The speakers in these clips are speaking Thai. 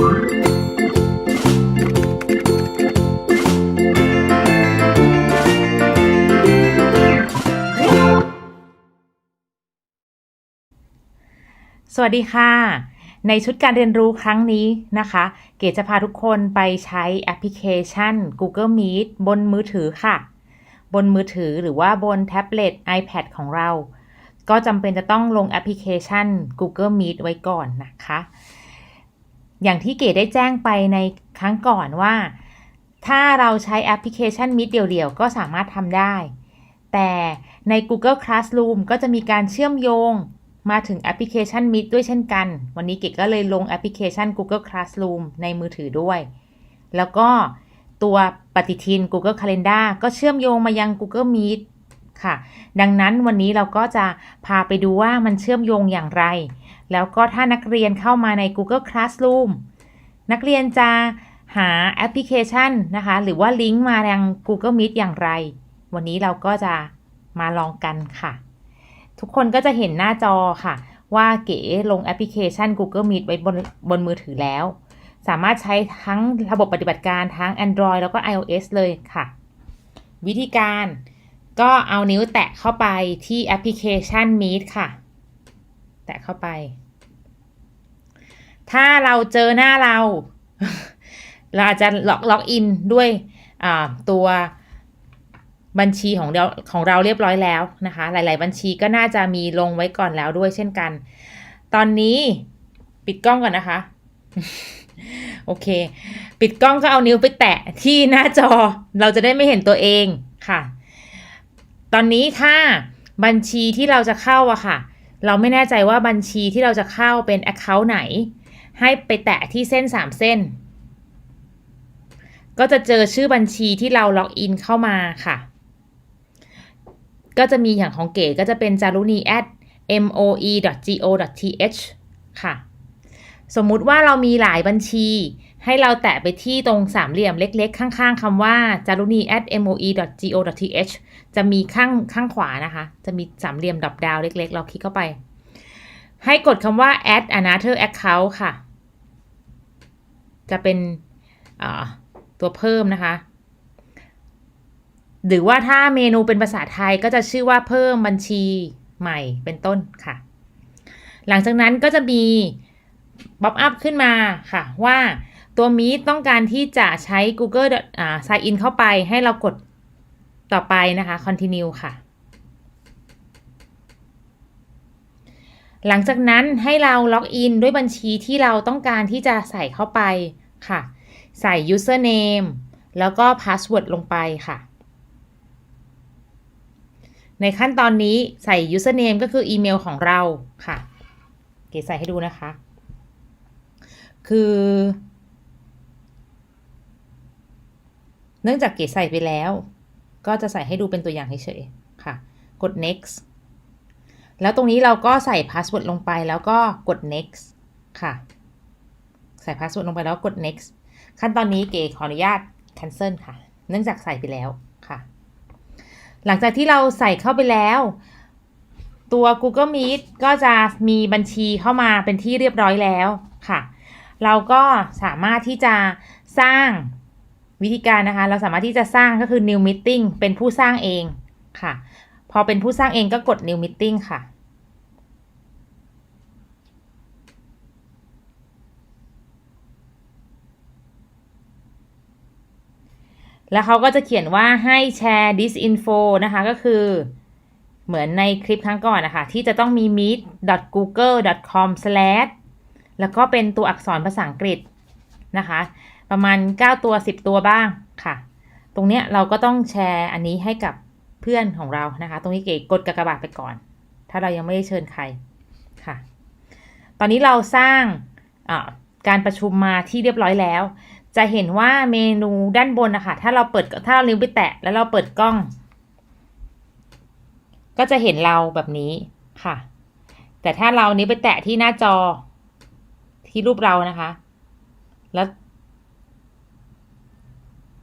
สวัสดีค่ะ ในชุดการเรียนรู้ครั้งนี้นะคะ เกดจะพาทุกคนไปใช้แอปพลิเคชัน Google Meet บนมือถือค่ะ บนมือถือหรือว่าบนแท็บเล็ต iPad ของเรา ก็จำเป็นจะต้องลงแอปพลิเคชัน Google Meet ไว้ก่อนนะคะ อย่างที่เกดได้แจ้งไปในครั้งก่อนว่า ถ้าเราใช้แอปพลิเคชัน Meet เดี่ยวๆ ก็สามารถทำได้ แต่ใน Google Classroom ก็จะมีการเชื่อมโยงมาถึงแอปพลิเคชัน Meet ด้วยเช่นกัน วันนี้เกดก็เลยลงแอปพลิเคชัน Google Classroom ในมือถือด้วย แล้วก็ตัวปฏิทิน Google Calendar ก็เชื่อมโยงมายัง Google Meet ค่ะ ดังนั้นวันนี้เราก็จะพาไปดูว่ามันเชื่อมโยงอย่างไร แล้วก็ถ้านักเรียนเข้ามาใน Google Classroom นักเรียนจะหาแอปพลิเคชันนะคะ หรือว่าลิงก์มายัง Google Meet อย่างไร วันนี้เราก็จะมาลองกันค่ะ ทุกคนก็จะเห็นหน้าจอค่ะ ว่าเก๋ลงแอปพลิเคชัน Google Meet ไว้บนบนมือถือแล้ว สามารถใช้ทั้งระบบปฏิบัติการทั้ง Android แล้วก็ iOS เลยค่ะ วิธีการ ก็เอานิ้วแตะเข้าไปที่แอปพลิเคชัน Meet ค่ะ แตะเข้าไป ถ้าเราเจอหน้าเรา เราอาจจะล็อกล็อกอินด้วยตัวบัญชีของเราของเราเรียบร้อยแล้วนะคะ หลาย ๆ บัญชีก็น่าจะมีลงไว้ก่อนแล้วด้วยเช่นกัน ตอนนี้ปิดกล้องก่อนนะคะ โอเค ปิดกล้องก็เอานิ้วไปแตะที่หน้าจอ เราจะได้ไม่เห็นตัวเองค่ะ ตอนนี้ถ้าบัญชีที่เราจะเข้าอะค่ะ เราไม่แน่ใจว่าบัญชีที่เราจะเข้าเป็น Account ไหน ให้ไปแตะที่เส้น 3 เส้น ก็จะเจอชื่อบัญชีที่เราล็อกอินเข้ามาค่ะ ก็จะมีอย่างของเก๋ก็จะเป็นจารุณี at moe.go.th ค่ะ สมมุติว่าเรามีหลายบัญชี ให้เราแตะไปที่ตรงสามเหลี่ยมเล็กๆ ข้างๆคำว่าจารุณี at moe.go.th จะมีข้างข้างขวานะคะ จะมีสามเหลี่ยมดับดาวเล็กๆ เราคลิกเข้าไป ให้กดคำว่า add another account ค่ะ จะเป็นตัวเพิ่มนะคะ หรือว่าถ้าเมนูเป็นภาษาไทยก็จะชื่อว่าเพิ่มบัญชีใหม่เป็นต้นค่ะ หลังจากนั้นก็จะมีบ๊อบอัพขึ้นมาค่ะว่า ตัวมีต้องการที่จะใช้ Google อ่า sign in เข้าไปให้เรากดต่อไปนะคะ continue ค่ะ หลังจากนั้นให้เราล็อกอินด้วยบัญชีที่เราต้องการที่จะใส่เข้าไปค่ะ ใส่ username แล้วก็ password ลงไปค่ะ ในขั้นตอนนี้ใส่ username ก็คืออีเมลของเราค่ะ เก๋ใส่ให้ดูนะคะ คือ เนื่องจากเก๋ใส่ไปแล้ว ก็จะใส่ให้ดูเป็นตัวอย่างเฉยๆค่ะ กด next แล้วตรงนี้เราก็ใส่ password ลงไปแล้วก็กด next ค่ะ ใส่ password ลงไปแล้วกด next ขั้นตอนนี้เก๋ขออนุญาต cancel ค่ะ เนื่องจากใส่ไปแล้วค่ะ หลังจากที่เราใส่เข้าไปแล้ว ตัว Google Meet ก็จะมีบัญชีเข้ามาเป็นที่เรียบร้อยแล้วค่ะ เราก็สามารถที่จะสร้าง วิธีการนะคะ เราสามารถที่จะสร้างก็คือ new meeting เป็นผู้สร้างเองค่ะ พอเป็นผู้สร้างเองก็กด new meeting ค่ะแล้วเขาก็จะเขียนว่าให้แชร์ this info นะคะ ก็คือเหมือนในคลิปครั้งก่อนนะคะ ที่จะต้องมี meet.google.com/ แล้วก็เป็นตัวอักษรภาษาอังกฤษนะคะ ประมาณ 9 ตัว 10 ตัวบ้างค่ะ ตรงเนี้ยเราก็ต้องแชร์อันนี้ให้กับเพื่อนของเรานะคะ ตรงนี้เก๋กดกากบาทไปก่อน ถ้าเรายังไม่ได้เชิญใครค่ะ ตอนนี้เราสร้างการประชุมมาที่เรียบร้อยแล้ว จะเห็นว่าเมนูด้านบนนะคะถ้าเราเปิดถ้าเรานิ้วไปแตะแล้วเราเปิดกล้อง ก็จะเห็นเราแบบนี้ค่ะ แต่ถ้าเรานิ้วไปแตะที่หน้าจอที่รูปเรานะคะ แล้ว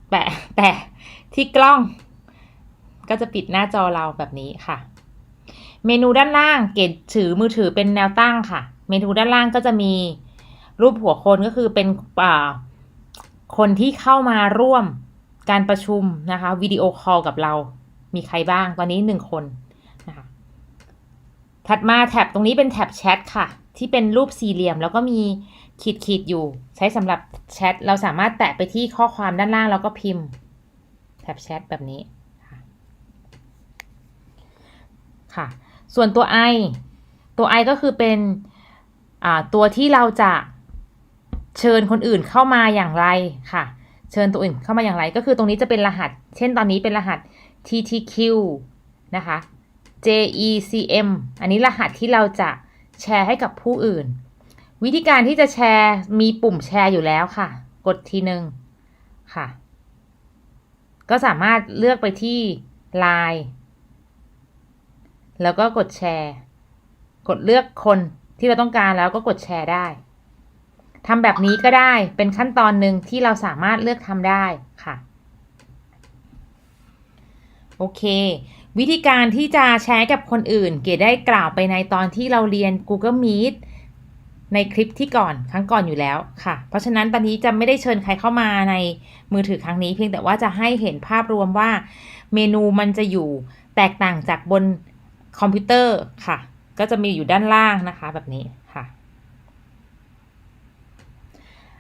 แปะแตะที่กล้อง ก็จะปิดหน้าจอเราแบบนี้ค่ะ เมนูด้านล่างเกดถือมือถือเป็นแนวตั้งค่ะ เมนูด้านล่างก็จะมีรูปหัวคนก็คือเป็นคนที่เข้ามาร่วมการประชุมนะคะวิดีโอคอลกับเรา มีใครบ้างตอนนี้หนึ่งคนนะคะถัดมาแท็บตรงนี้เป็นแท็บแชทค่ะ ที่เป็นรูปสี่เหลี่ยม แล้วก็มี ขีดขีดอยู่ ใช้สำหรับแชทเราสามารถแตะไปที่ข้อความด้านล่างแล้วก็พิมพ์แท็บแชทแบบนี้ค่ะ ส่วนตัว i ตัว i ก็คือเป็นตัวที่เราจะเชิญคนอื่นเข้ามาอย่างไรค่ะ เชิญตัวอื่นเข้ามาอย่างไร ก็คือตรงนี้จะเป็นรหัส เช่นตอนนี้เป็นรหัส ttq นะคะ JECM อันนี้รหัสที่เราจะแชร์ให้กับผู้อื่น วิธีการที่จะแชร์มีปุ่มแชร์อยู่แล้วค่ะ กดทีหนึ่งค่ะ ก็สามารถเลือกไปที่ Line แล้วก็กดแชร์ กดเลือกคนที่เราต้องการแล้วก็กดแชร์ได้ทำแบบนี้ก็ได้เป็นขั้นตอนหนึ่งที่เราสามารถเลือกทำได้ค่ะ โอเค วิธีการที่จะแชร์กับคนอื่น เก๋ได้กล่าวไปในตอนที่เราเรียน Google Meet ในคลิปที่ก่อนครั้งก่อนอยู่แล้วค่ะ เพราะฉะนั้นตอนนี้จะไม่ได้เชิญใครเข้ามาในมือถือครั้งนี้ เพียงแต่ว่าจะให้เห็นภาพรวมว่าเมนูมันจะอยู่แตกต่างจากบนคอมพิวเตอร์ค่ะ ก็จะมีอยู่ด้านล่างนะคะแบบนี้ค่ะ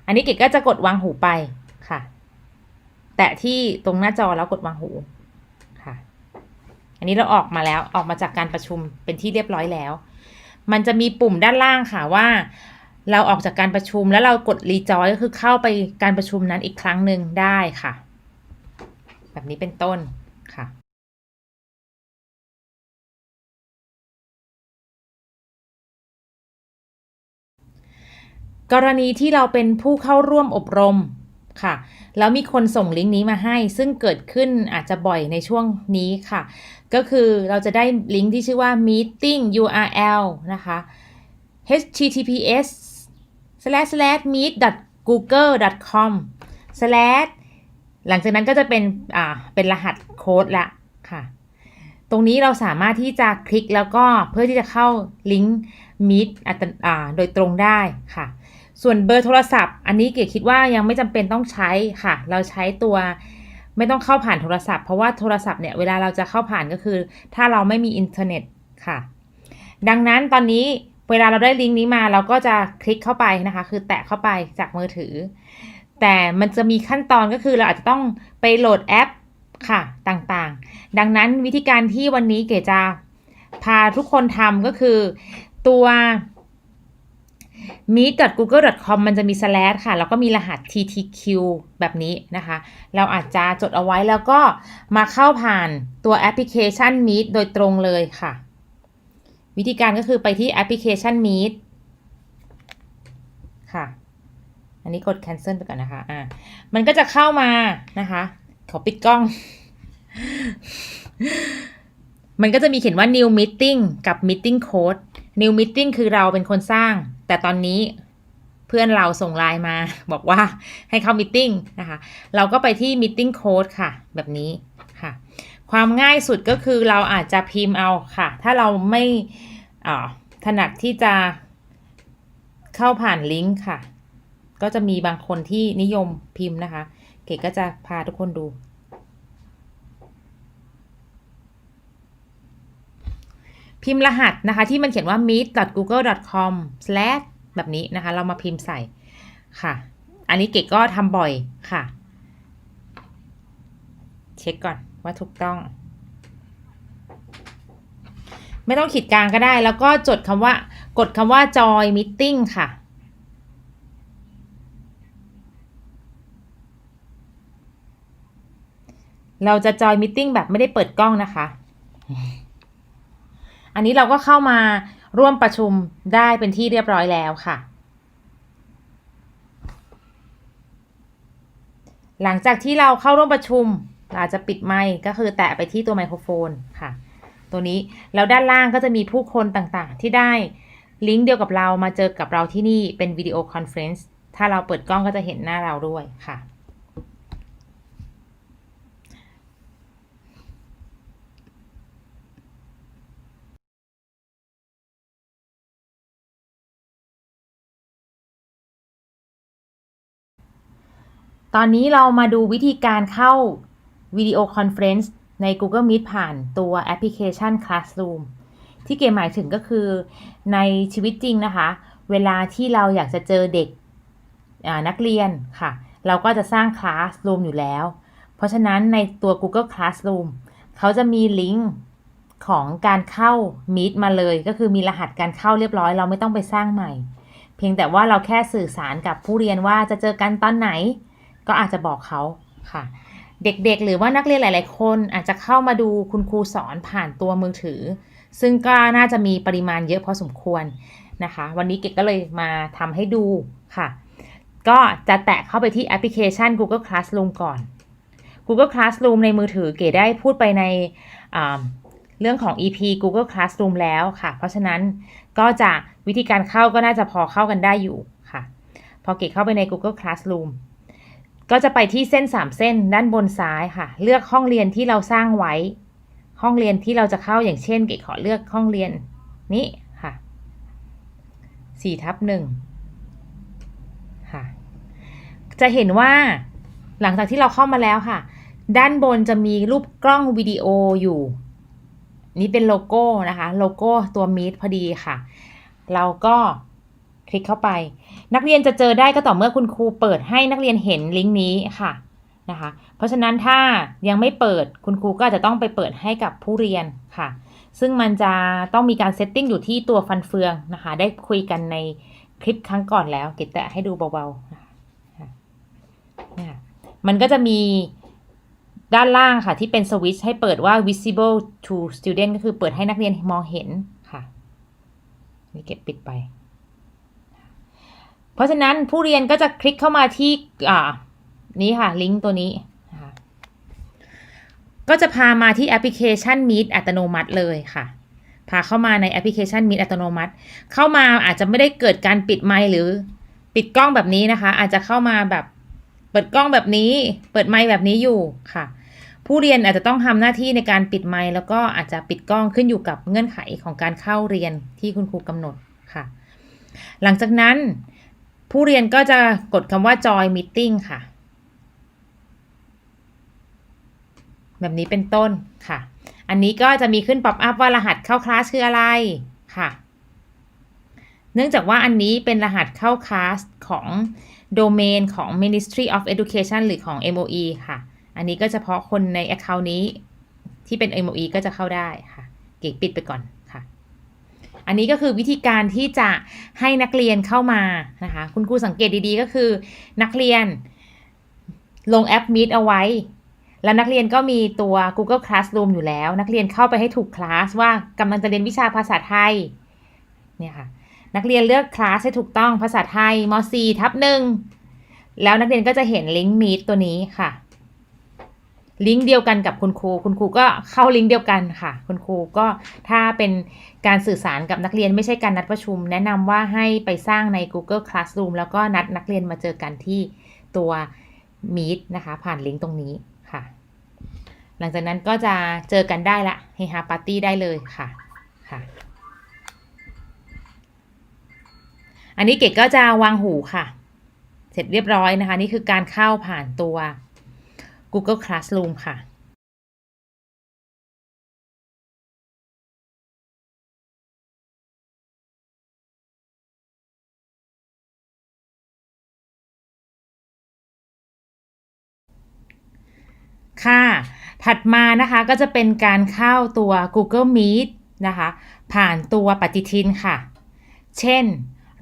อันนี้เก๋ก็จะกดวางหูไปค่ะ แตะที่ตรงหน้าจอแล้วกดวางหูค่ะ อันนี้เราออกมาแล้วออกมาจากการประชุมเป็นที่เรียบร้อยแล้ว มันจะมีปุ่มด้านล่างค่ะว่า เราออกจากการประชุมแล้วเรากดรีจอยก็คือเข้าไปการประชุมนั้นอีกครั้งหนึ่งได้ค่ะ แบบนี้เป็นต้นค่ะกรณีที่เราเป็นผู้เข้าร่วมอบรม ค่ะ แล้วมีคนส่งลิงก์นี้มาให้ ซึ่งเกิดขึ้นอาจจะบ่อยในช่วงนี้ค่ะ ก็คือเราจะได้ลิงก์ที่ชื่อว่า meeting URL นะคะ https slash slash meet google com slash หลังจากนั้นก็จะเป็นอ่าเป็นรหัสโค้ดละค่ะ ตรงนี้เราสามารถที่จะคลิกแล้วก็เพื่อที่จะเข้าลิงก์ Meet อัตอ่าโดยตรงได้ค่ะ ส่วนเบอร์โทรศัพท์ อันนี้เก๋คิดว่ายังไม่จำเป็นต้องใช้ค่ะ เราใช้ตัวไม่ต้องเข้าผ่านโทรศัพท์ เพราะว่าโทรศัพท์เนี่ยเวลาเราจะเข้าผ่านก็คือ ถ้าเราไม่มีอินเทอร์เน็ตค่ะ ดังนั้นตอนนี้เวลาเราได้ลิงก์นี้มาเราก็จะคลิกเข้าไปนะคะ คือแตะเข้าไปจากมือถือ แต่มันจะมีขั้นตอนก็คือเราอาจจะต้องไปโหลดแอปค่ะต่างๆ ดังนั้นวิธีการที่วันนี้เก๋จะพาทุกคนทำก็คือตัว meet.google.com มันจะมี slash ค่ะ แล้วก็มีรหัส ttq แบบนี้นะคะ เราอาจจะจดเอาไว้แล้วก็มาเข้าผ่านตัวแอปพลิเคชัน Meet โดยตรงเลยค่ะ วิธีการก็คือไปที่แอปพลิเคชัน Meet ค่ะ อันนี้กด cancel ไปก่อนนะคะ อ่า มันก็จะเข้ามานะคะ ขอปิดกล้อง มันก็จะมีเขียนว่า new meeting กับ meeting code new meeting คือเราเป็นคนสร้าง แต่ตอนนี้เพื่อนเราส่งไลน์มาบอกว่าให้เข้า meeting นะคะ เราก็ไปที่ meeting code ค่ะ แบบนี้ค่ะ ความง่ายสุดก็คือเราอาจจะพิมพ์เอาค่ะ ถ้าเราไม่อ่าถนัดที่จะเข้าผ่านลิงก์ค่ะ ก็จะมีบางคนที่นิยมพิมพ์นะคะ เก๋ก็จะพาทุกคนดู พิมพ์รหัสนะคะ ที่มันเขียนว่า meet.google.com แบบนี้นะคะ เรามาพิมพ์ใส่ค่ะ อันนี้เก๋ก็ทำบ่อยค่ะ เช็คก่อนว่าถูกต้อง ไม่ต้องขีดกลางก็ได้ แล้วก็จดคำว่า กดคำว่า joy meeting ค่ะเราจะจอยมิ g แบบไม่ได้เปิดกล้องนะคะ อันนี้เราก็เข้ามาร่วมประชุมได้เป็นที่เรียบร้อยแล้วค่ะ หลังจากที่เราเข้าร่วมประชุมเราจะปิดไมค์ก็คือแตะไปที่ตัวไมโครโฟนค่ะ ตัวนี้แล้วด้านล่างก็จะมีผู้คนต่างๆ ที่ได้ลิงก์เดียวกับเรามาเจอกับเราที่นี่เป็นวิดีโอคอนเฟรนซ์ถ้าเราเปิดกล้องก็จะเห็นหน้าเราด้วยค่ะ ตอนนี้เรามาดูวิธีการเข้าวิดีโอคอนเฟรนซ์ใน Google Meet ผ่านตัวแอปพลิเคชัน Classroom ที่เก๋หมายถึงก็คือในชีวิตจริงนะคะ เวลาที่เราอยากจะเจอเด็กนักเรียนค่ะ เราก็จะสร้าง Classroom อยู่แล้ว เพราะฉะนั้นในตัว Google Classroom เขาจะมีลิงก์ของการเข้า Meet มาเลย ก็คือมีรหัสการเข้าเรียบร้อย เราไม่ต้องไปสร้างใหม่ เพียงแต่ว่าเราแค่สื่อสารกับผู้เรียนว่าจะเจอกันตอนไหน ก็อาจจะบอกเขาค่ะ เด็กๆ หรือว่านักเรียนหลาย ๆ คนอาจจะเข้ามาดูคุณครูสอนผ่านตัวมือถือ ซึ่งก็น่าจะมีปริมาณเยอะพอสมควรนะคะ วันนี้เก๋ก็เลยมาทำให้ดูค่ะ ก็จะแตะเข้าไปที่แอปพลิเคชัน Google Classroom ก่อน Google Classroom ในมือถือเก๋ได้พูดไปในเรื่องของ EP Google Classroom แล้วค่ะ เพราะฉะนั้นก็จะวิธีการเข้าก็น่าจะพอเข้ากันได้อยู่ค่ะ พอเก๋เข้าไปใน Google Classroom ก็จะไปที่เส้น 3 เส้นด้านบนซ้ายค่ะ เลือกห้องเรียนที่เราสร้างไว้ ห้องเรียนที่เราจะเข้าอย่างเช่น เก๋ขอเลือกห้องเรียนนี้ค่ะ4ทับหนึ่งค่ะ จะเห็นว่าหลังจากที่เราเข้ามาแล้วค่ะ ด้านบนจะมีรูปกล้องวิดีโออยู่ นี่เป็นโลโก้นะคะ โลโก้ตัว Meet พอดีค่ะ เราก็ คลิกเข้าไป นักเรียนจะเจอได้ก็ต่อเมื่อคุณครูเปิดให้นักเรียนเห็นลิงก์นี้ค่ะนะคะ เพราะฉะนั้นถ้ายังไม่เปิดคุณครูก็จะต้องไปเปิดให้กับผู้เรียนค่ะ ซึ่งมันจะต้องมีการเซตติ้งอยู่ที่ตัวฟันเฟืองนะคะ ได้คุยกันในคลิปครั้งก่อนแล้วเกดแตะให้ดูเบาๆนะคะเนี่ยมันก็จะมีด้านล่างค่ะ ที่เป็นสวิตช์ให้เปิดว่า visible to student ก็คือเปิดให้นักเรียนมองเห็นค่ะ นี่เก็บปิดไป เพราะฉะนั้นผู้เรียนก็จะคลิกเข้ามาที่อ่านี้ค่ะ ลิงก์ตัวนี้ ก็จะพามาที่แอปพลิเคชัน Meet อัตโนมัติเลยค่ะ พาเข้ามาในแอปพลิเคชัน Meet อัตโนมัติ เข้ามาอาจจะไม่ได้เกิดการปิดไมค์หรือปิดกล้องแบบนี้นะคะ อาจจะเข้ามาแบบเปิดกล้องแบบนี้ เปิดไมค์แบบนี้อยู่ค่ะ ผู้เรียนอาจจะต้องทำหน้าที่ในการปิดไมค์แล้วก็อาจจะปิดกล้องขึ้นอยู่กับเงื่อนไขของการเข้าเรียนที่คุณครูกำหนดค่ะ หลังจากนั้น ผู้เรียนก็จะกดคำว่า join meeting ค่ะ แบบนี้เป็นต้นค่ะ อันนี้ก็จะมีขึ้นป๊อปอัพว่ารหัสเข้าคลาสคืออะไรค่ะ เนื่องจากว่าอันนี้เป็นรหัสเข้าคลาสของโดเมนของ Ministry of Education หรือของ MOE ค่ะ อันนี้ก็เฉพาะคนใน Account นี้ที่เป็น MOE ก็จะเข้าได้ค่ะ เก๋ปิดไปก่อน อันนี้ก็คือวิธีการที่จะให้นักเรียนเข้ามานะคะคุณครูสังเกตดีๆก็คือ นักเรียนลงแอป Meet เอาไว้ แล้วนักเรียนก็มีตัว Google Classroom อยู่แล้ว นักเรียนเข้าไปให้ถูกคลาสว่ากำลังจะเรียนวิชาภาษาไทยเนี่ยค่ะนักเรียนเลือกคลาสให้ถูกต้องภาษาไทยม .4 ทับหนึ่งแล้วนักเรียนก็จะเห็นลิงก์ Meet ตัวนี้ค่ะ ลิงก์เดียวกันกับคุณครู คุณครูก็เข้าลิงก์เดียวกันค่ะ คุณครูก็ถ้าเป็นการสื่อสารกับนักเรียนไม่ใช่การนัดประชุม แนะนำว่าให้ไปสร้างใน Google Classroom แล้วก็นัดนักเรียนมาเจอกันที่ตัว Meet นะคะ ผ่านลิงก์ตรงนี้ค่ะ หลังจากนั้นก็จะเจอกันได้ละเฮฮาปาร์ตี้ได้เลยค่ะค่ะ อันนี้เกดก็จะวางหูค่ะ เสร็จเรียบร้อยนะคะ นี่คือการเข้าผ่านตัว Google Classroom ค่ะค่ะ ถัดมานะคะก็จะเป็นการเข้าตัว Google Meet นะคะ ผ่านตัวปฏิทินค่ะ เช่น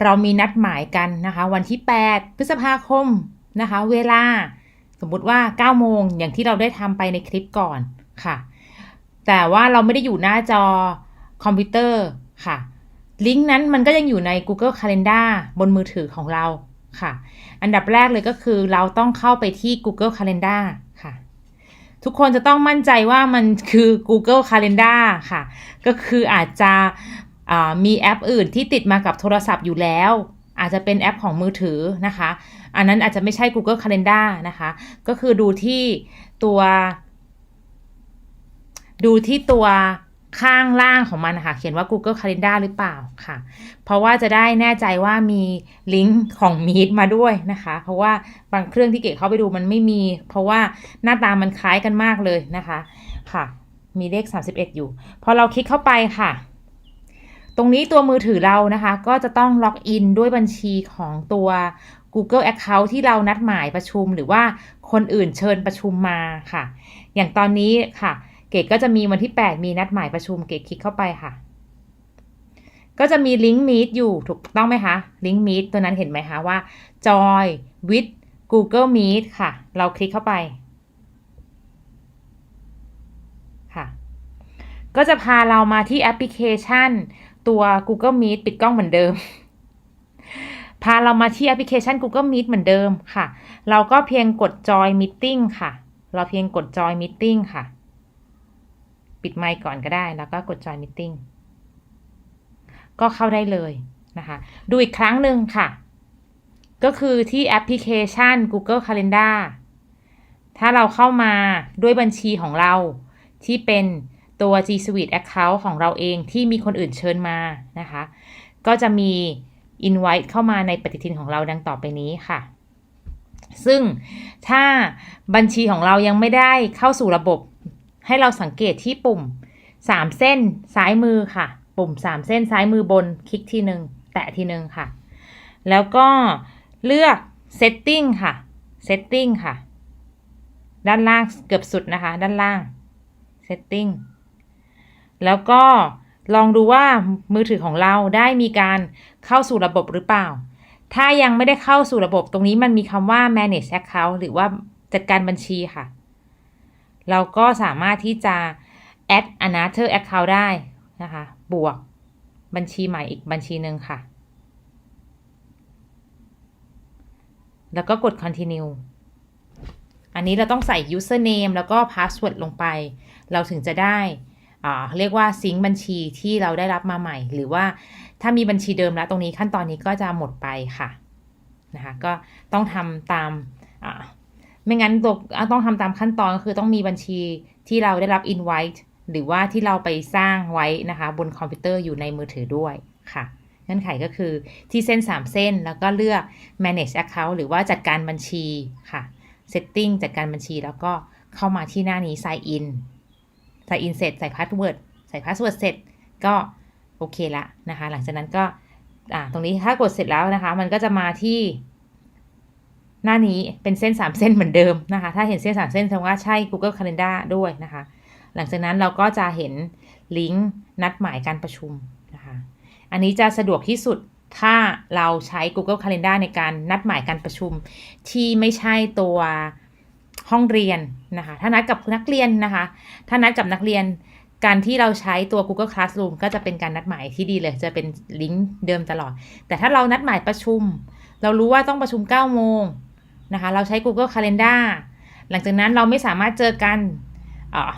เรามีนัดหมายกันนะคะ วันที่ 8 พฤษภาคมนะคะ เวลา สมมุติว่า 9 โมงอย่างที่เราได้ทำไปในคลิปก่อนค่ะ แต่ว่าเราไม่ได้อยู่หน้าจอคอมพิวเตอร์ค่ะ ลิงก์นั้นมันก็ยังอยู่ใน Google Calendar บนมือถือของเราค่ะ อันดับแรกเลยก็คือเราต้องเข้าไปที่ Google Calendar ค่ะ ทุกคนจะต้องมั่นใจว่ามันคือ Google Calendar ค่ะ ก็คืออาจจะมีแอปอื่นที่ติดมากับโทรศัพท์อยู่แล้ว อาจจะเป็นแอปของมือถือนะคะ อันนั้นอาจจะไม่ใช่ Google Calendar นะคะ ก็คือดูที่ตัว ดูที่ตัวข้างล่างของมันนะคะเขียนว่า Google Calendar หรือเปล่าค่ะ เพราะว่าจะได้แน่ใจว่ามีลิงก์ของ Meet มาด้วยนะคะ เพราะว่าบางเครื่องที่เก๋เข้าไปดูมันไม่มี เพราะว่าหน้าตามันคล้ายกันมากเลยนะคะ ค่ะ มีเลข 31 อยู่ พอเราคลิกเข้าไปค่ะ ตรงนี้ตัวมือถือเรานะคะ ก็จะต้องล็อกอินด้วยบัญชีของตัว Google Account ที่เรานัดหมายประชุมหรือว่าคนอื่นเชิญประชุมมาค่ะ อย่างตอนนี้ค่ะ เกดก็จะมีวันที่ 8 มีนัดหมายประชุมเกดคลิกเข้าไปค่ะ ก็จะมีลิงก์ Meet อยู่ถูกต้องไหมคะลิงก์ Meet ตัวนั้นเห็นไหมคะว่า Joy with Google Meet ค่ะ เราคลิกเข้าไปค่ะ ก็จะพาเรามาที่แอปพลิเคชัน ตัว Google Meet ปิดกล้องเหมือนเดิม พาเรามาที่แอปพลิเคชัน Google Meet เหมือนเดิมค่ะ เราก็เพียงกด Join Meeting ค่ะ เราเพียงกด Join Meeting ค่ะ ปิดไมค์ก่อนก็ได้ แล้วก็กด Join Meeting ก็เข้าได้เลยนะคะ ดูอีกครั้งหนึ่งค่ะ ก็คือที่แอปพลิเคชัน Google Calendar ถ้าเราเข้ามาด้วยบัญชีของเราที่เป็น ตัว G Suite Account ของเราเองที่มีคนอื่นเชิญมานะคะ ก็จะมี Invite เข้ามาในปฏิทินของเราดังต่อไปนี้ค่ะ ซึ่งถ้าบัญชีของเรายังไม่ได้เข้าสู่ระบบ ให้เราสังเกตที่ปุ่ม 3 เส้นซ้ายมือค่ะ ปุ่ม 3 เส้นซ้ายมือบนคลิกทีหนึ่งแตะทีหนึ่งค่ะ แล้วก็เลือก Setting ค่ะ Setting ค่ะ ด้านล่างเกือบสุดนะคะ ด้านล่าง Setting แล้วก็ลองดูว่ามือถือของเราได้มีการเข้าสู่ระบบหรือเปล่า ถ้ายังไม่ได้เข้าสู่ระบบตรงนี้มันมีคำว่า manage account หรือว่าจัดการบัญชีค่ะ เราก็สามารถที่จะ add another account ได้นะคะ บวกบัญชีใหม่อีกบัญชีหนึ่งค่ะ แล้วก็กด continue อันนี้เราต้องใส่ username แล้วก็ password ลงไป เราถึงจะได้ เรียกว่าซิงค์บัญชีที่เราได้รับมาใหม่ หรือว่าถ้ามีบัญชีเดิมแล้วตรงนี้ขั้นตอนนี้ก็จะหมดไปค่ะนะคะก็ต้องทำตามไม่งั้นต้องทำตามขั้นตอนก็คือต้องมีบัญชีที่เราได้รับ invite หรือว่าที่เราไปสร้างไว้นะคะบนคอมพิวเตอร์อยู่ในมือถือด้วยค่ะ เงื่อนไขก็คือที่เส้น 3 เส้นแล้วก็เลือก manage account หรือว่าจัดการบัญชีค่ะ setting จัดการบัญชีแล้วก็เข้ามาที่หน้านี้ sign in ใส่อินเสร็จใส่พาสเวิร์ดใส่พาสเวิร์ดเสร็จก็โอเคละนะคะ หลังจากนั้นก็อ่าตรงนี้ถ้ากดเสร็จแล้วนะคะ มันก็จะมาที่ หน้านี้เป็นเส้น 3 เส้นเหมือนเดิมนะคะ ถ้าเห็นเส้น 3 เส้นแสดงว่าใช่ Google Calendar ด้วยนะคะ หลังจากนั้นเราก็จะเห็นลิงก์นัดหมายการประชุมนะคะ อันนี้จะสะดวกที่สุดถ้าเราใช้ Google Calendar ในการนัดหมายการประชุม ที่ไม่ใช่ตัว ห้องเรียนนะคะ ถ้านัดกับนักเรียนนะคะ ถ้านัดกับนักเรียนการที่เราใช้ตัว Google Classroom ก็จะเป็นการนัดหมายที่ดีเลย จะเป็นลิงก์เดิมตลอด แต่ถ้าเรานัดหมายประชุม เรารู้ว่าต้องประชุม 9 โมงนะคะ เราใช้ Google Calendar หลังจากนั้นเราไม่สามารถเจอกัน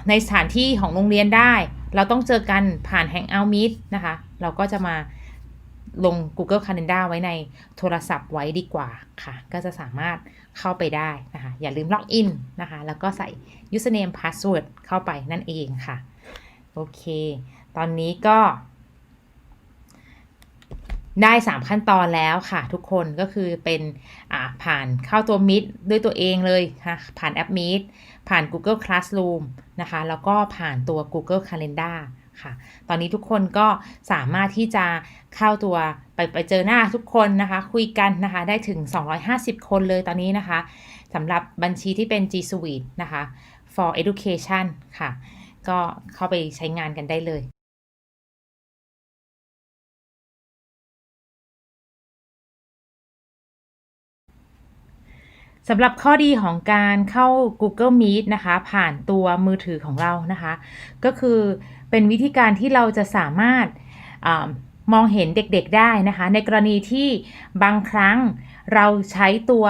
ในสถานที่ของโรงเรียนได้ เราต้องเจอกันผ่าน Hangout Meet นะคะ เราก็จะมาลง Google Calendar ไว้ในโทรศัพท์ไว้ดีกว่าค่ะ ก็จะสามารถ เข้าไปได้นะคะ อย่าลืมล็อกอินนะคะ แล้วก็ใส่ username password เข้าไปนั่นเองค่ะ โอเค ตอนนี้ก็ ได้ 3 ขั้นตอนแล้วค่ะ ทุกคนก็คือเป็นผ่านเข้าตัว Meet ด้วยตัวเองเลยค่ะ ผ่านแอป Meet ผ่าน Google Classroom นะคะ แล้วก็ผ่านตัว Google Calendar ค่ะ ตอนนี้ทุกคนก็สามารถที่จะเข้าตัวไปไปเจอหน้าทุกคนนะคะ คุยกันนะคะได้ถึง 250 คนเลยตอนนี้นะคะสำหรับบัญชีที่เป็น G Suite นะคะ for education ค่ะ ก็เข้าไปใช้งานกันได้เลย สำหรับข้อดีของการเข้า Google Meet นะคะ ผ่านตัวมือถือของเรานะคะ ก็คือเป็นวิธีการที่เราจะสามารถอมองเห็นเด็กๆได้นะคะ ในกรณีที่บางครั้งเราใช้ตัว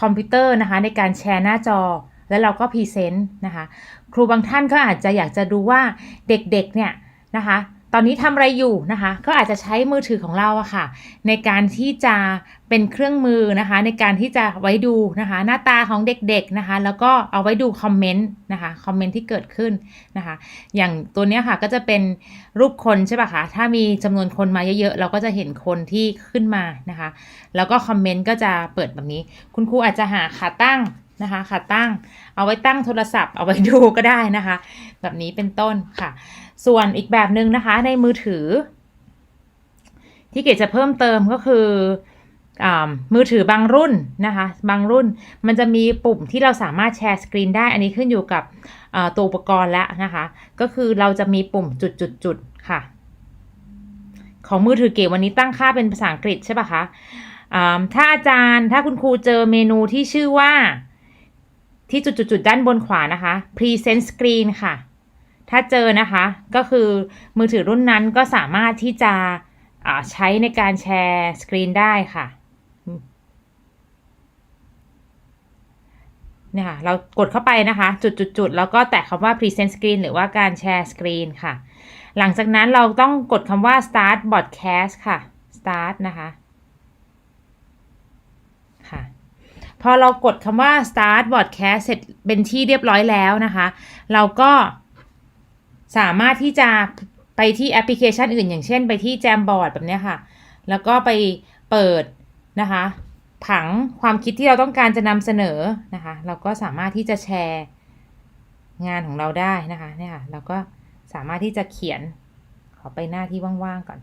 คอมพิวเตอร์นะคะ ในการแชร์หน้าจอ แล้วเราก็พรีเซนต์นะคะ ครูบางท่านก็อาจจะอยากจะดูว่าเด็กๆเนี่ยนะคะ ตอนนี้ทำอะไรอยู่นะคะ ก็อาจจะใช้มือถือของเราอะค่ะ ในการที่จะเป็นเครื่องมือนะคะ ในการที่จะไว้ดูนะคะ หน้าตาของเด็กๆนะคะ แล้วก็เอาไว้ดูคอมเมนต์นะคะคอมเมนต์ที่เกิดขึ้นนะคะ อย่างตัวนี้ค่ะก็จะเป็นรูปคนใช่ปะคะถ้ามีจำนวนคนมาเยอะๆ เราก็จะเห็นคนที่ขึ้นมานะคะ แล้วก็คอมเมนต์ก็จะเปิดแบบนี้ คุณครูอาจจะหาขาตั้ง นะคะขาตั้งเอาไว้ตั้งโทรศัพท์เอาไว้ดูก็ได้นะคะ แบบนี้เป็นต้นค่ะ ส่วนอีกแบบหนึ่งนะคะในมือถือ ที่เกดจะเพิ่มเติมก็คืออามือถือบางรุ่นนะคะ บางรุ่นมันจะมีปุ่มที่เราสามารถแชร์สกรีนได้ อันนี้ขึ้นอยู่กับตัวอุปกรณ์แล้วนะคะ ก็คือเราจะมีปุ่มจุดๆๆค่ะ ของมือถือเก๋วันนี้ตั้งค่าเป็นภาษาอังกฤษใช่ปะคะอ่าถ้าอาจารย์ถ้าคุณครูเจอเมนูที่ชื่อว่า ที่จุดๆด้านบนขวานะคะ present screen ค่ะ ถ้าเจอนะคะก็คือมือถือรุ่นนั้นก็สามารถที่จะใช้ในการแชร์สกรีนได้ค่ะเนี่ยค่ะเรากดเข้าไปนะคะ จุดๆๆแล้วก็แตะคำว่า present screen หรือว่าการแชร์สกรีนค่ะ หลังจากนั้นเราต้องกดคำว่า start broadcast ค่ะ start นะคะ พอเรากดคำว่า start broadcast เสร็จเป็นที่เรียบร้อยแล้วนะคะ เราก็สามารถที่จะไปที่แอปพลิเคชันอื่น อย่างเช่นไปที่ Jamboard แบบนี้ค่ะ แล้วก็ไปเปิดนะคะ ผังความคิดที่เราต้องการจะนำเสนอนะคะ เราก็สามารถที่จะแชร์งานของเราได้นะคะเนี่ยค่ะเราก็สามารถที่จะเขียนขอไปหน้าที่ว่างๆก่อน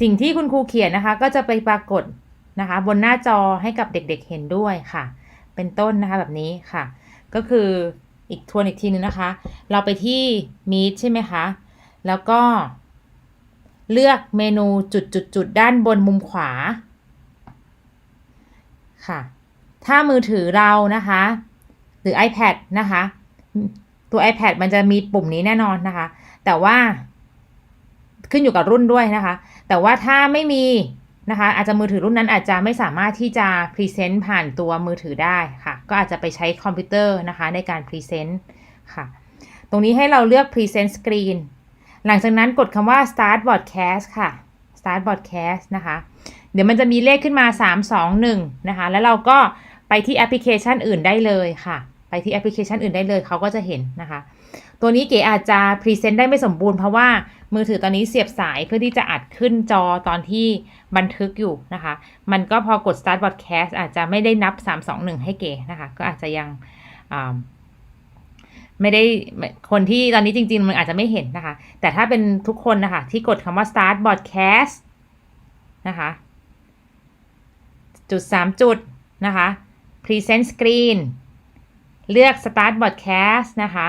สิ่งที่คุณครูเขียนนะคะก็จะไปปรากฏนะคะบนหน้าจอให้กับเด็กๆเห็นด้วยค่ะ เป็นต้นนะคะแบบนี้ค่ะ ก็คืออีกทวนอีกทีนึงนะคะ เราไปที่ Meet ใช่ไหมคะ แล้วก็ เลือกเมนูจุดๆๆด้านบนมุมขวาค่ะ ถ้ามือถือเรานะคะ หรือ iPad นะคะ ตัว iPad มันจะมีปุ่มนี้แน่นอนนะคะ แต่ว่า ขึ้นอยู่กับรุ่นด้วยนะคะ แต่ว่าถ้าไม่มีนะคะ อาจจะมือถือรุ่นนั้นอาจจะไม่สามารถที่จะพรีเซนต์ผ่านตัวมือถือได้ค่ะ ก็อาจจะไปใช้คอมพิวเตอร์นะคะในการพรีเซนต์ค่ะ ตรงนี้ให้เราเลือก Present Screen หลังจากนั้นกดคำว่า Start Broadcast ค่ะ Start Broadcast นะคะ เดี๋ยวมันจะมีเลขขึ้นมา 3 2 1 นะคะ แล้วเราก็ไปที่แอปพลิเคชันอื่นได้เลยค่ะ ไปที่แอปพลิเคชันอื่นได้เลยเขาก็จะเห็นนะคะ ตัวนี้เก๋อาจจะพรีเซนต์ได้ไม่สมบูรณ์เพราะว่ามือถือตอนนี้เสียบสายเพื่อที่จะอัดขึ้นจอตอนที่บันทึกอยู่นะคะ มันก็พอกด start broadcast อาจจะไม่ได้นับ 3 2 1 ให้เก๋นะคะ ก็อาจจะยังไม่ได้คนที่ตอนนี้จริง ๆ มันอาจจะไม่เห็นนะคะ แต่ถ้าเป็นทุกคนนะคะ ที่กดคำว่า start broadcast นะคะจุด 3 จุดนะคะ present screen เลือก start broadcast นะคะ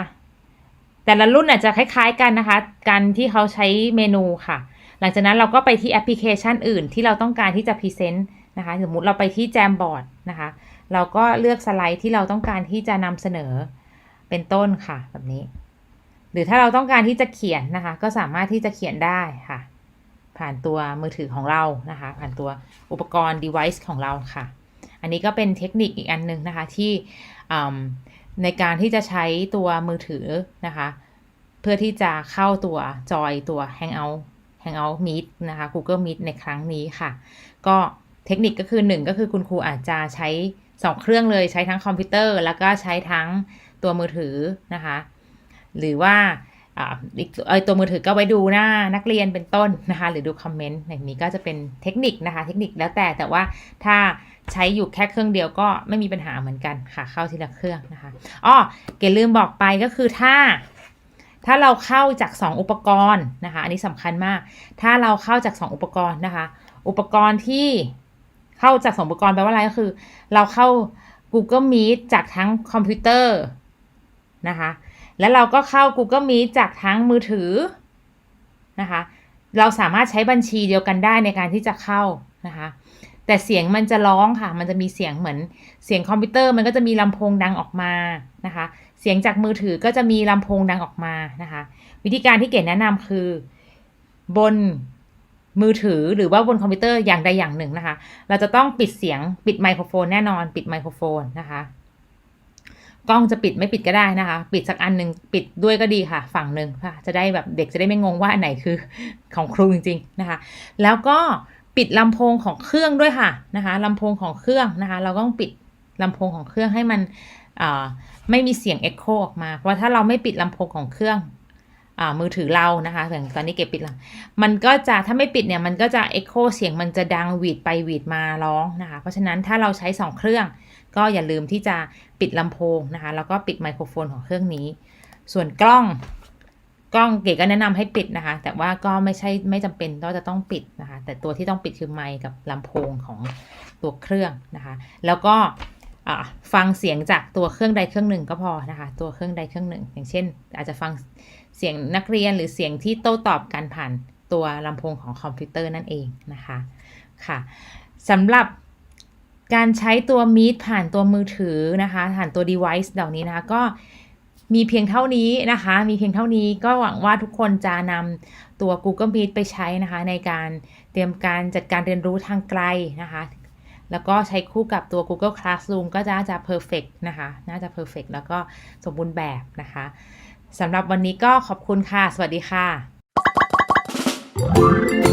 แต่ละรุ่นอาจจะคล้าย ๆ กันนะคะ การที่เขาใช้เมนูค่ะ หลังจากนั้นเราก็ไปที่แอปพลิเคชันอื่นที่เราต้องการที่จะพรีเซนต์นะคะ สมมุติเราไปที่ Jamboard นะคะ เราก็เลือกสไลด์ที่เราต้องการที่จะนำเสนอเป็นต้นค่ะแบบนี้ หรือถ้าเราต้องการที่จะเขียนนะคะ ก็สามารถที่จะเขียนได้ค่ะ ผ่านตัวมือถือของเรานะคะ ผ่านตัวอุปกรณ์ device ของเราค่ะ อันนี้ก็เป็นเทคนิคอีกอันหนึ่งนะคะที่ ในการที่จะใช้ตัวมือถือนะคะ เพื่อที่จะเข้าตัวจอยตัว Hangout Hangout Meet นะคะ Google Meet ในครั้งนี้ค่ะ ก็เทคนิคก็คือ 1 ก็คือคุณครูอาจจะใช้ 2 เครื่องเลยใช้ทั้งคอมพิวเตอร์ แล้วก็ใช้ทั้งตัวมือถือนะคะ หรือว่า อีกตัวมือถือก็ไว้ดูหน้านักเรียนเป็นต้นนะคะ หรือดูคอมเมนต์อย่างนี้ก็จะเป็นเทคนิคนะคะ เทคนิคแล้วแต่แต่ว่าถ้าใช้อยู่แค่เครื่องเดียวก็ไม่มีปัญหาเหมือนกันค่ะ เข้าทีละเครื่องนะคะอ้อเกลืมบอกไปก็คือถ้า ถ้าเราเข้าจาก 2 อุปกรณ์นะคะ อันนี้สำคัญมาก ถ้าเราเข้าจาก 2 อุปกรณ์นะคะ อุปกรณ์ที่เข้าจาก2อุปกรณ์แปลว่าอะไรก็คือ เราเข้า Google Meet จากทั้งคอมพิวเตอร์นะคะ แล้วเราก็เข้า Google Meet จากทั้งมือถือนะคะ เราสามารถใช้บัญชีเดียวกันได้ในการที่จะเข้านะคะ แต่เสียงมันจะร้องค่ะ มันจะมีเสียงเหมือนเสียงคอมพิวเตอร์มันก็จะมีลำโพงดังออกมานะคะ เสียงจากมือถือก็จะมีลำโพงดังออกมานะคะ วิธีการที่เก๋แนะนำคือบนมือถือหรือว่าบนคอมพิวเตอร์อย่างใดอย่างหนึ่งนะคะ เราจะต้องปิดเสียงปิดไมโครโฟนแน่นอนปิดไมโครโฟนนะคะ กล้องจะปิดไม่ปิดก็ได้นะคะ ปิดสักอันหนึ่งปิดด้วยก็ดีค่ะ ฝั่งหนึ่งค่ะ จะได้แบบเด็กจะได้ไม่งงว่าอันไหนคือของครูจริง ๆนะคะ แล้วก็ปิดลำโพงของเครื่องด้วยค่ะนะคะลำโพงของเครื่องนะคะ เราก็ต้องปิดลำโพงของเครื่องให้มันไม่มีเสียงเอ็กโคออกมา เพราะถ้าเราไม่ปิดลำโพงของเครื่องอมือถือเรานะคะอย่างตอนนี้เก็บปิดแล้วมันก็จะถ้าไม่ปิดเนี่ยมันก็จะเอ็กโคเสียงมันจะดังหวีดไปหวีดมาร้องนะคะ เพราะฉะนั้นถ้าเราใช้สองเครื่อง ก็อย่าลืมที่จะปิดลำโพงนะคะ แล้วก็ปิดไมโครโฟนของเครื่องนี้ ส่วนกล้องกล้องเก๋ก็แนะนำให้ปิดนะคะ แต่ว่าก็ไม่ใช่ไม่จำเป็นก็จะต้องปิดนะคะ แต่ตัวที่ต้องปิดคือไมค์กับลำโพงของตัวเครื่องนะคะ แล้วก็ฟังเสียงจากตัวเครื่องใดเครื่องหนึ่งก็พอนะคะ ตัวเครื่องใดเครื่องหนึ่ง อย่างเช่น อาจจะฟังเสียงนักเรียนหรือเสียงที่โต้ตอบกันผ่านตัวลำโพงของคอมพิวเตอร์นั่นเองนะคะค่ะสำหรับ การใช้ตัว Meet ผ่านตัวมือถือนะคะ ผ่านตัว device เหล่านี้นะคะก็มีเพียงเท่านี้นะคะ มีเพียงเท่านี้ก็หวังว่าทุกคนจะนำตัว Google Meet ไปใช้นะคะ ในการเตรียมการจัดการเรียนรู้ทางไกลนะคะ แล้วก็ใช้คู่กับตัว Google Classroom ก็จะจะ perfect นะคะ น่าจะ perfect แล้วก็สมบูรณ์แบบนะคะสำหรับวันนี้ก็ขอบคุณค่ะ สวัสดีค่ะ